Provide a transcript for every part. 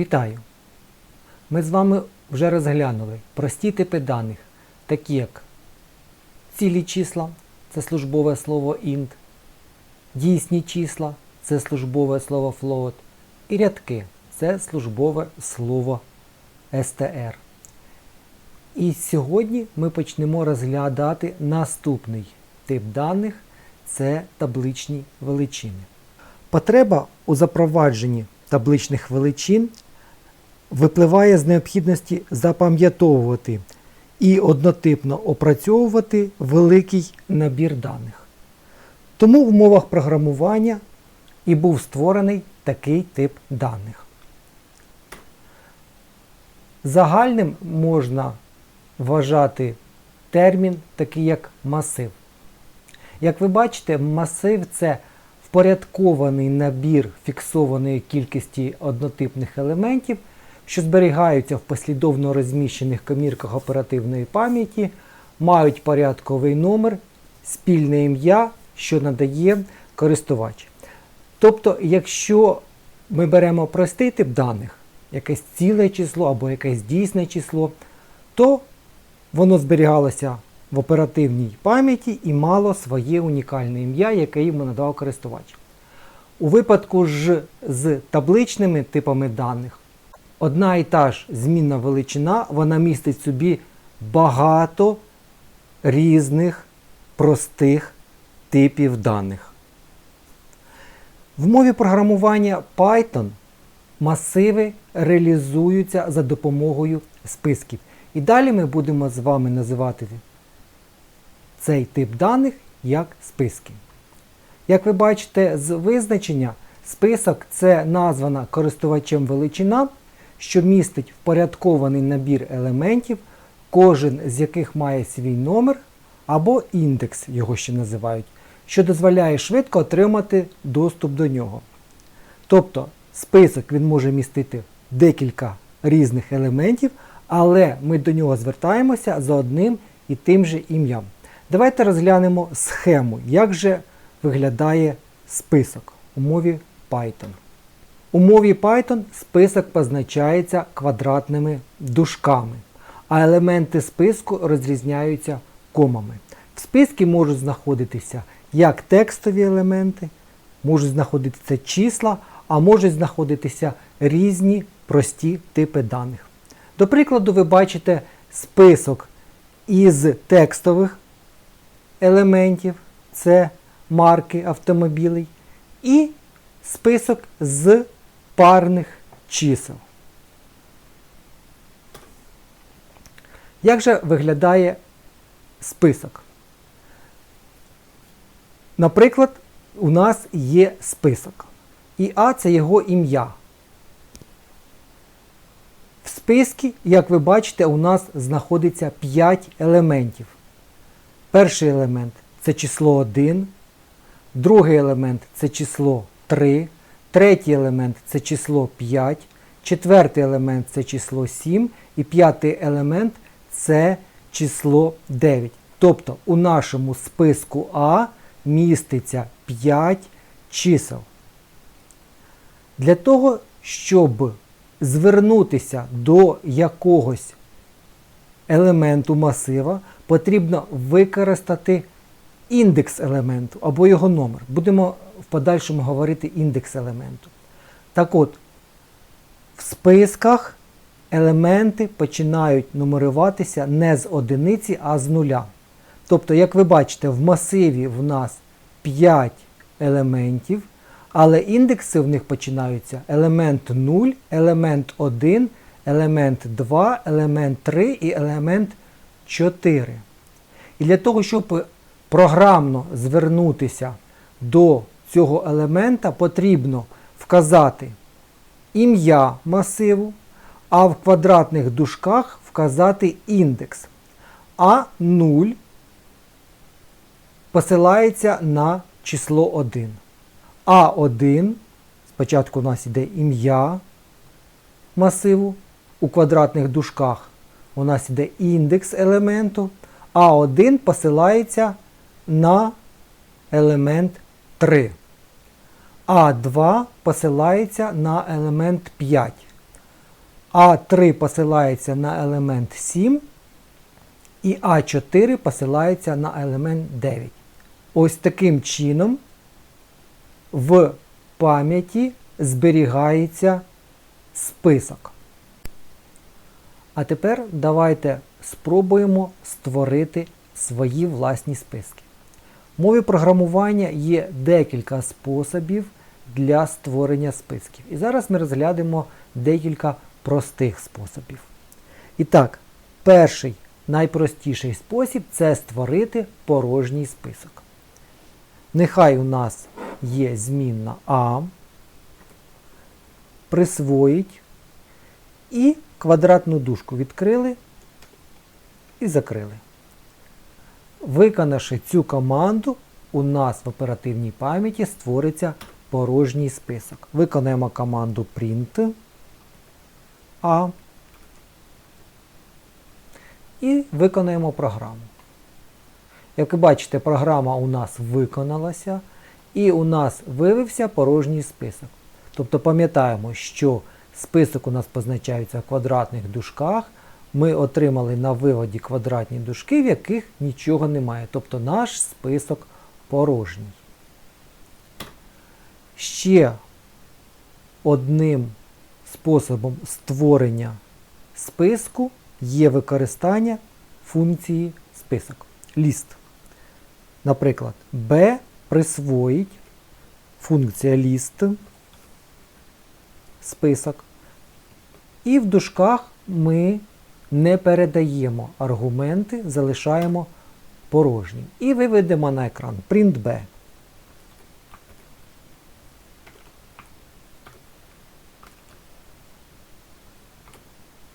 Вітаю! Ми з вами вже розглянули прості типи даних, такі як цілі числа це службове слово int, дійсні числа це службове слово float, і рядки це службове слово str. І сьогодні ми почнемо розглядати наступний тип даних це табличні величини. Потреба у запровадженні табличних величин випливає з необхідності запам'ятовувати і однотипно опрацьовувати великий набір даних. Тому в умовах програмування і був створений такий тип даних. Загальним можна вважати термін такий як масив. Як ви бачите, масив це впорядкований набір фіксованої кількості однотипних елементів, що зберігаються в послідовно розміщених комірках оперативної пам'яті, мають порядковий номер, спільне ім'я, що надає користувач. Тобто, якщо ми беремо простий тип даних, якесь ціле число або якесь дійсне число, то воно зберігалося в оперативній пам'яті і мало своє унікальне ім'я, яке йому надав користувач. У випадку ж з табличними типами даних, одна і та ж змінна величина, вона містить собі багато різних простих типів даних. В мові програмування Python масиви реалізуються за допомогою списків. І далі ми будемо з вами називати цей тип даних як списки. Як ви бачите з визначення, список це названа користувачем величина, що містить впорядкований набір елементів, кожен з яких має свій номер або індекс, його ще називають, що дозволяє швидко отримати доступ до нього. Тобто список він може містити декілька різних елементів, але ми до нього звертаємося за одним і тим же ім'ям. Давайте розглянемо схему, як же виглядає список у мові Python. У мові Python список позначається квадратними дужками, а елементи списку розрізняються комами. В списку можуть знаходитися як текстові елементи, можуть знаходитися числа, а можуть знаходитися різні прості типи даних. До прикладу, ви бачите список із текстових елементів, це марки автомобілей, і список з парних чисел. Як же виглядає список? Наприклад, у нас є список. І А це його ім'я. В списку, як ви бачите, у нас знаходиться 5 елементів. Перший елемент це число 1, другий елемент це число 3, третій елемент це число 5, четвертий елемент це число 7 і п'ятий елемент це число 9. Тобто у нашому списку А міститься 5 чисел. Для того, щоб звернутися до якогось елементу масива, потрібно використати індекс елементу або його номер. Будемо в подальшому говорити індекс елементу. Так от, в списках елементи починають нумеруватися не з одиниці, а з нуля. Тобто, як ви бачите, в масиві в нас 5 елементів, але індекси в них починаються елемент 0, елемент 1, елемент 2, елемент 3 і елемент 4. І для того, щоб програмно звернутися до цього елемента, потрібно вказати ім'я масиву, а в квадратних дужках вказати індекс. А 0 посилається на число 1. А1, спочатку у нас йде ім'я масиву, у квадратних дужках у нас йде індекс елементу, А1 посилається на елемент 3. А2 посилається на елемент 5. А3 посилається на елемент 7, і А4 посилається на елемент 9. Ось таким чином в пам'яті зберігається список. А тепер давайте спробуємо створити свої власні списки. Мові програмування є декілька способів для створення списків. І зараз ми розглянемо декілька простих способів. І так, перший найпростіший спосіб це створити порожній список. Нехай у нас є змінна А, присвоїть і квадратну дужку відкрили і закрили. Виконавши цю команду, у нас в оперативній пам'яті створиться порожній список. Виконаємо команду print A і виконаємо програму. Як ви бачите, програма у нас виконалася і у нас виявився порожній список. Тобто пам'ятаємо, що список у нас позначається в квадратних дужках. Ми отримали на виводі квадратні дужки, в яких нічого немає. Тобто наш список порожній. Ще одним способом створення списку є використання функції список. Ліст. Наприклад, B присвоїть функція ліст список. І в дужках ми не передаємо аргументи, залишаємо порожні. І виведемо на екран print B.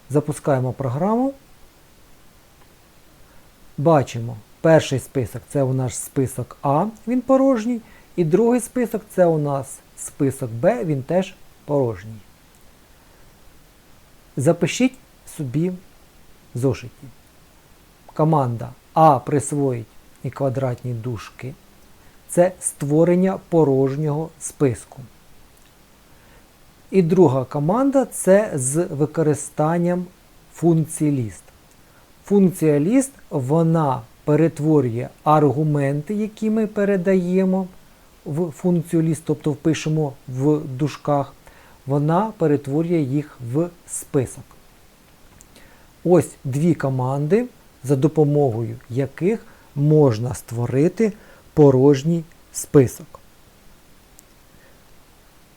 Запускаємо програму. Бачимо, перший список це у нас список А, він порожній. І другий список це у нас список Б, він теж порожній. Запишіть собі зошиті. Команда А присвоїть і квадратні дужки. Це створення порожнього списку. І друга команда це з використанням функції ліст. Функція ліст вона перетворює аргументи, які ми передаємо в функцію ліст, тобто впишемо в дужках, вона перетворює їх в список. Ось дві команди, за допомогою яких можна створити порожній список.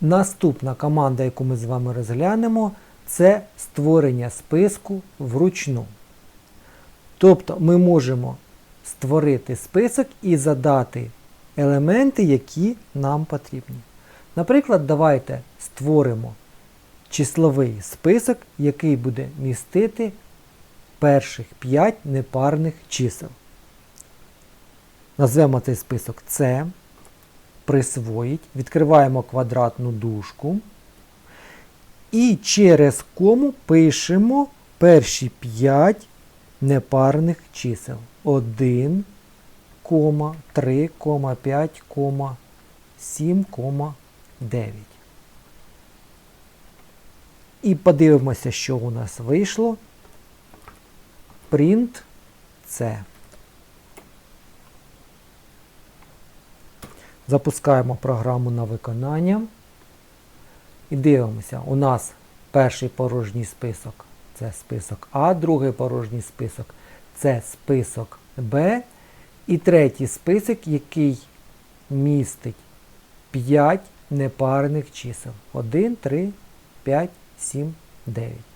Наступна команда, яку ми з вами розглянемо, це створення списку вручну. Тобто ми можемо створити список і задати елементи, які нам потрібні. Наприклад, давайте створимо числовий список, який буде містити перших 5 непарних чисел. Назвемо цей список С, присвоїть, відкриваємо квадратну дужку. І через кому пишемо перші 5 непарних чисел. 1, 3, 5, 7, 9. І подивимося, що у нас вийшло. Print C. Запускаємо програму на виконання. І дивимося, у нас перший порожній список це список А, другий порожній список це список Б. І третій список, який містить 5 непарних чисел. 1, 3, 5, 7, 9.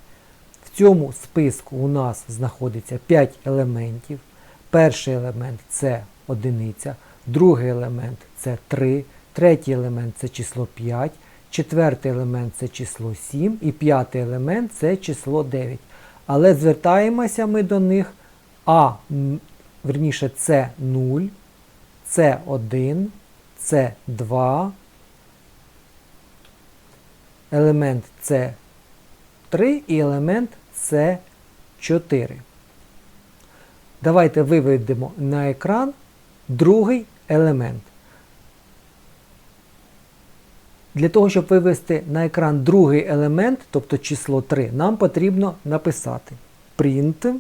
В цьому списку у нас знаходиться 5 елементів. Перший елемент це одиниця, другий елемент це 3, третій елемент це число 5, четвертий елемент це число 7 і п'ятий елемент це число 9. Але звертаємося ми до них А, верніше, це 0, це 1, це 2, елемент це 3 і елемент це 4. Давайте виведемо на екран другий елемент. Для того, щоб вивести на екран другий елемент, тобто число 3, нам потрібно написати print.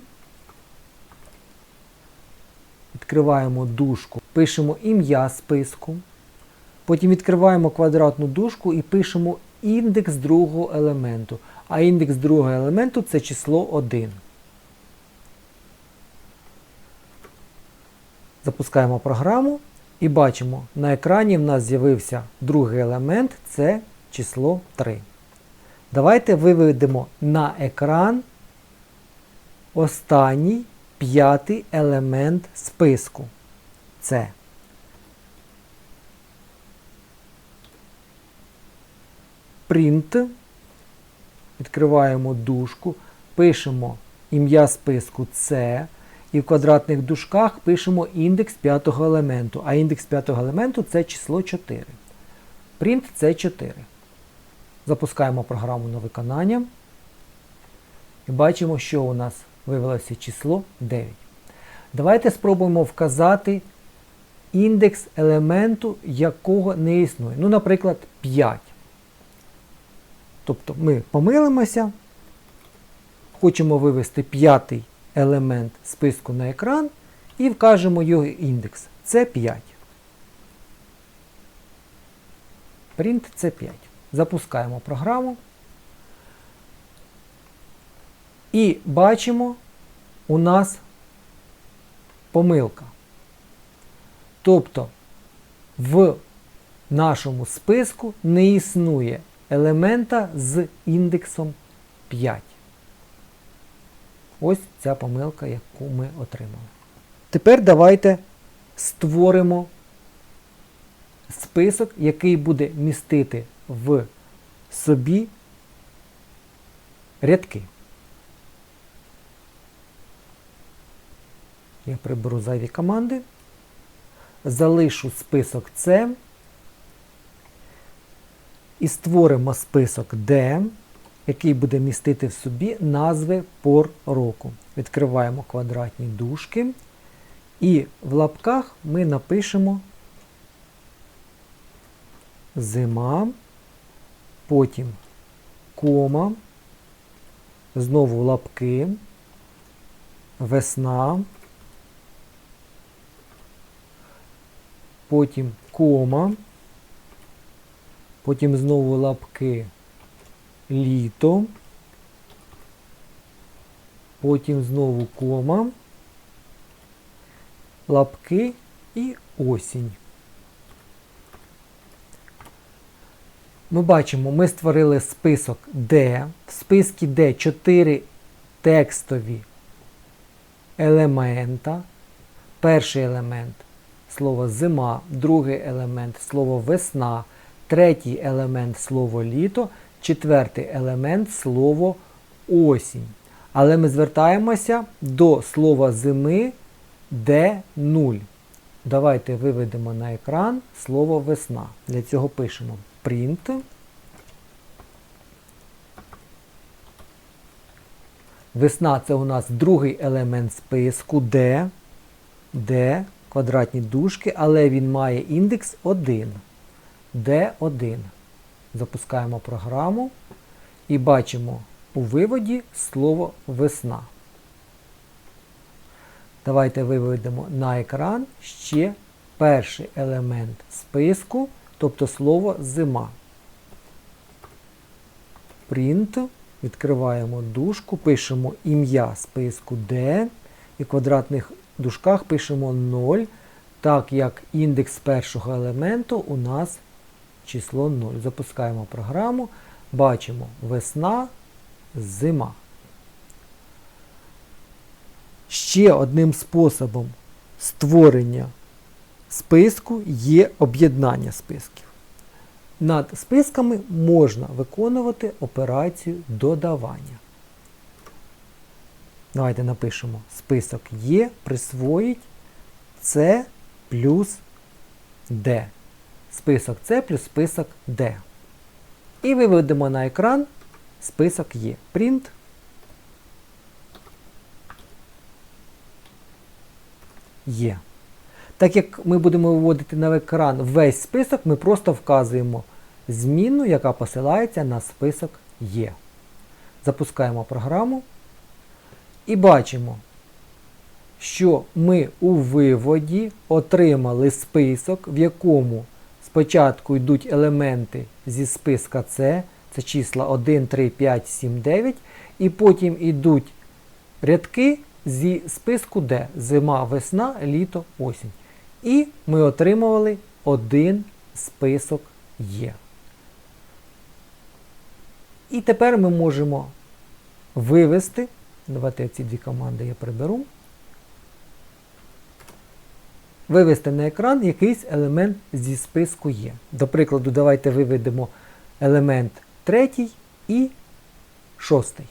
Відкриваємо дужку, пишемо ім'я списку. Потім відкриваємо квадратну дужку і пишемо індекс другого елементу. А індекс другого елементу це число 1. Запускаємо програму і бачимо, на екрані в нас з'явився другий елемент це число 3. Давайте виведемо на екран останній п'ятий елемент списку. Це print. Відкриваємо дужку, пишемо ім'я списку С. І в квадратних дужках пишемо індекс п'ятого елементу. А індекс п'ятого елементу це число 4. Print це 4. Запускаємо програму на виконання. І бачимо, що у нас виявилося число 9. Давайте спробуємо вказати індекс елементу, якого не існує. Ну, наприклад, 5. Тобто ми помилимося, хочемо вивести п'ятий елемент списку на екран і вкажемо його індекс. Це 5. Print це 5. Запускаємо програму. І бачимо, у нас помилка. Тобто в нашому списку не існує елемента з індексом 5. Ось ця помилка, яку ми отримали. Тепер давайте створимо список, який буде містити в собі рядки. Я приберу зайві команди, залишу список С і створимо список D, який буде містити в собі назви пор року. Відкриваємо квадратні дужки. І в лапках ми напишемо зима, потім кома, знову лапки, весна, потім кома, потім знову лапки літо, потім знову кома, лапки і осінь. Ми бачимо, ми створили список D. В списку D 4 текстові елемента. Перший елемент слово зима, другий елемент слово весна, третій елемент слово літо, четвертий елемент слово осінь. Але ми звертаємося до слова зими D0. Давайте виведемо на екран слово весна. Для цього пишемо print. Весна це у нас другий елемент списку D, D, квадратні дужки, але він має індекс 1. D1. Запускаємо програму і бачимо у виводі слово весна. Давайте виведемо на екран ще перший елемент списку, тобто слово зима. Print. Відкриваємо дужку, пишемо ім'я списку D і в квадратних дужках пишемо 0, так як індекс першого елементу у нас число 0. Запускаємо програму, бачимо весна, зима. Ще одним способом створення списку є об'єднання списків. Над списками можна виконувати операцію додавання. Давайте напишемо список Є присвоїть С плюс Д. Список С плюс список Д. І виведемо на екран список Є. Print. Є. Так як ми будемо виводити на екран весь список, ми просто вказуємо змінну, яка посилається на список Є. Запускаємо програму і бачимо, що ми у виводі отримали список, в якому спочатку йдуть елементи зі списка С, це числа 1, 3, 5, 7, 9, і потім йдуть рядки зі списку Д зима, весна, літо, осінь. І ми отримували один список Є. І тепер ми можемо вивести. Давайте ці дві команди я приберу. Вивести на екран якийсь елемент зі списку є. До прикладу, давайте виведемо елемент третій і шостий.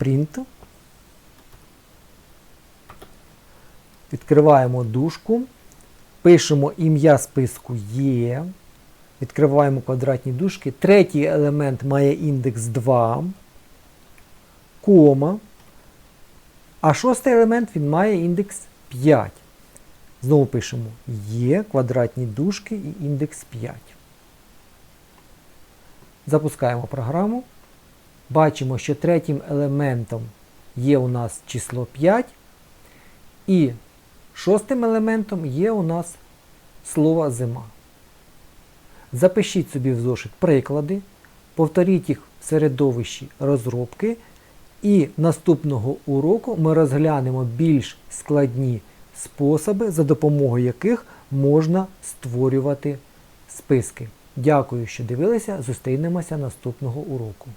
Print. Відкриваємо дужку. Пишемо ім'я списку є. Відкриваємо квадратні дужки. Третій елемент має індекс 2, кома. А шостий елемент він має індекс 5. Знову пишемо є квадратні дужки і індекс 5. Запускаємо програму. Бачимо, що третім елементом є у нас число 5. І шостим елементом є у нас слово зима. Запишіть собі в зошит приклади, повторіть їх в середовищі розробки, і наступного уроку ми розглянемо більш складні способи, за допомогою яких можна створювати списки. Дякую, що дивилися. Зустрінемося наступного уроку.